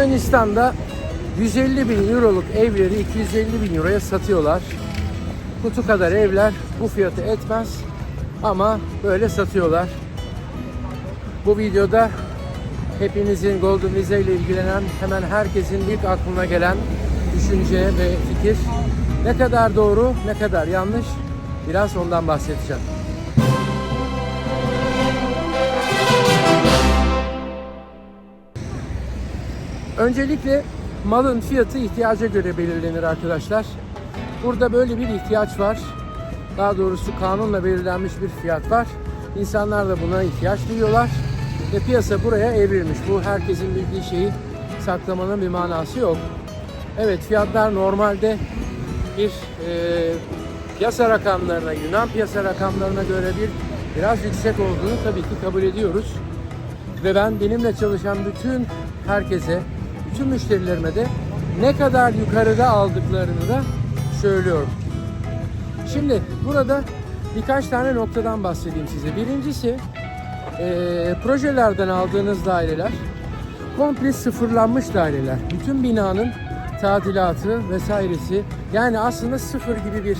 Yunanistan'da 150 bin euroluk evleri 250 bin euroya satıyorlar. Kutu kadar evler bu fiyatı etmez ama böyle satıyorlar. Bu videoda hepinizin Golden Visa ile ilgilenen hemen herkesin ilk aklına gelen düşünce ve fikir ne kadar doğru ne kadar yanlış biraz ondan bahsedeceğim. Öncelikle malın fiyatı ihtiyaca göre belirlenir arkadaşlar. Burada böyle bir ihtiyaç var. Daha doğrusu kanunla belirlenmiş bir fiyat var. İnsanlar da buna ihtiyaç duyuyorlar. Ve piyasa buraya evrilmiş. Bu herkesin bildiği şeyi saklamanın bir manası yok. Evet fiyatlar normalde bir e, piyasa rakamlarına, Yunan piyasa rakamlarına göre bir biraz yüksek olduğunu tabii ki kabul ediyoruz. Ve ben benimle çalışan bütün herkese, bütün müşterilerime de ne kadar yukarıda aldıklarını da söylüyorum. Şimdi burada birkaç tane noktadan bahsedeyim size. Birincisi eee, projelerden aldığınız daireler komple sıfırlanmış daireler. Bütün binanın tadilatı vesairesi yani aslında sıfır gibi bir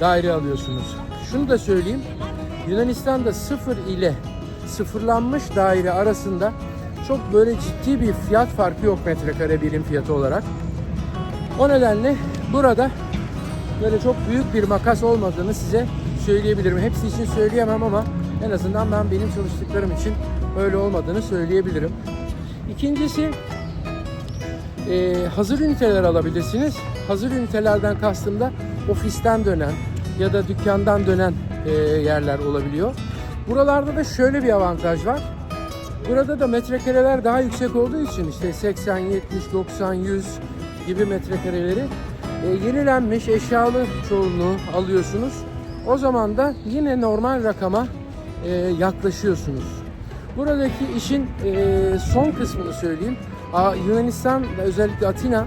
daire alıyorsunuz. Şunu da söyleyeyim. Yunanistan'da sıfır ile sıfırlanmış daire arasında çok böyle ciddi bir fiyat farkı yok metrekare birim fiyatı olarak. O nedenle burada böyle çok büyük bir makas olmadığını size söyleyebilirim. Hepsi için söyleyemem ama en azından ben benim çalıştıklarım için öyle olmadığını söyleyebilirim. İkincisi e, hazır üniteler alabilirsiniz. Hazır ünitelerden kastım da ofisten dönen ya da dükkandan dönen e, yerler olabiliyor. Buralarda da şöyle bir avantaj var. Burada da metrekareler daha yüksek olduğu için işte 80, 70, 90, 100 gibi metrekareleri e, yenilenmiş eşyalı çoğunluğu alıyorsunuz. O zaman da yine normal rakama e, yaklaşıyorsunuz. Buradaki işin e, son kısmını söyleyeyim. A, Yunanistan özellikle Atina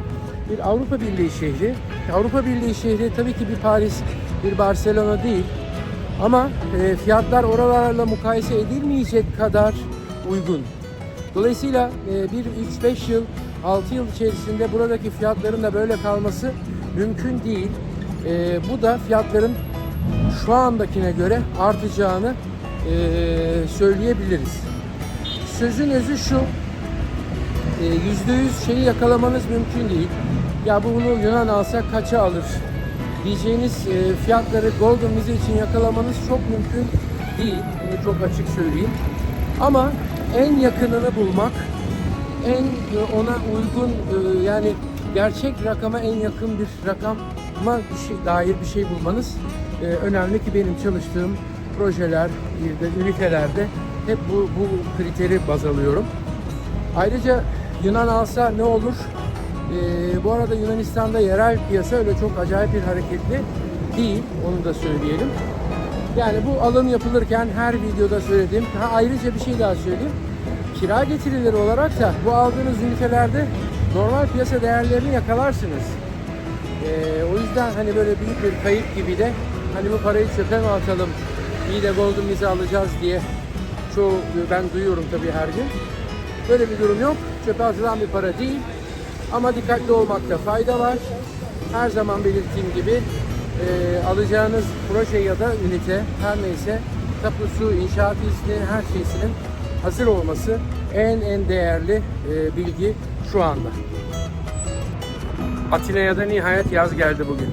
bir Avrupa Birliği şehri. Avrupa Birliği şehri tabii ki bir Paris, bir Barcelona değil. Ama e, fiyatlar oralarla mukayese edilmeyecek kadar uygun. Dolayısıyla e, bir 3-5 yıl, 6 yıl içerisinde buradaki fiyatların da böyle kalması mümkün değil. E, bu da fiyatların şu andakine göre artacağını e, söyleyebiliriz. Sözün özü şu, e, yüzde yüz şeyi yakalamanız mümkün değil. Ya bunu Yunan alsa kaça alır diyeceğiniz fiyatları Golden Visa için yakalamanız çok mümkün değil. Bunu çok açık söyleyeyim. Ama en yakınını bulmak, en e, ona uygun e, yani gerçek rakama en yakın bir rakama bir şey, dair bir şey bulmanız e, önemli ki benim çalıştığım projeler, ünitelerde hep bu, bu kriteri baz alıyorum. Ayrıca Yunan alsa ne olur? Bu arada Yunanistan'da yerel piyasa öyle çok acayip bir hareketli değil. Onu da söyleyelim. Yani bu alım yapılırken her videoda söylediğim, ha ayrıca bir şey daha söyleyeyim. Kira getirileri olarak da bu aldığınız ünitelerde normal piyasa değerlerini yakalarsınız. Ee, o yüzden hani böyle büyük bir kayıp gibi de hani bu parayı çöpe mi atalım, iyi de Golden Visa alacağız diye çoğu ben duyuyorum tabii her gün. Böyle bir durum yok. Çöpe atılan bir para değil. Ama dikkatli olmakta fayda var. Her zaman belirttiğim gibi e, alacağınız proje ya da ünite her neyse tapusu, inşaat izni her şeysinin hazır olması en en değerli e, bilgi şu anda. Atina'ya da nihayet yaz geldi bugün.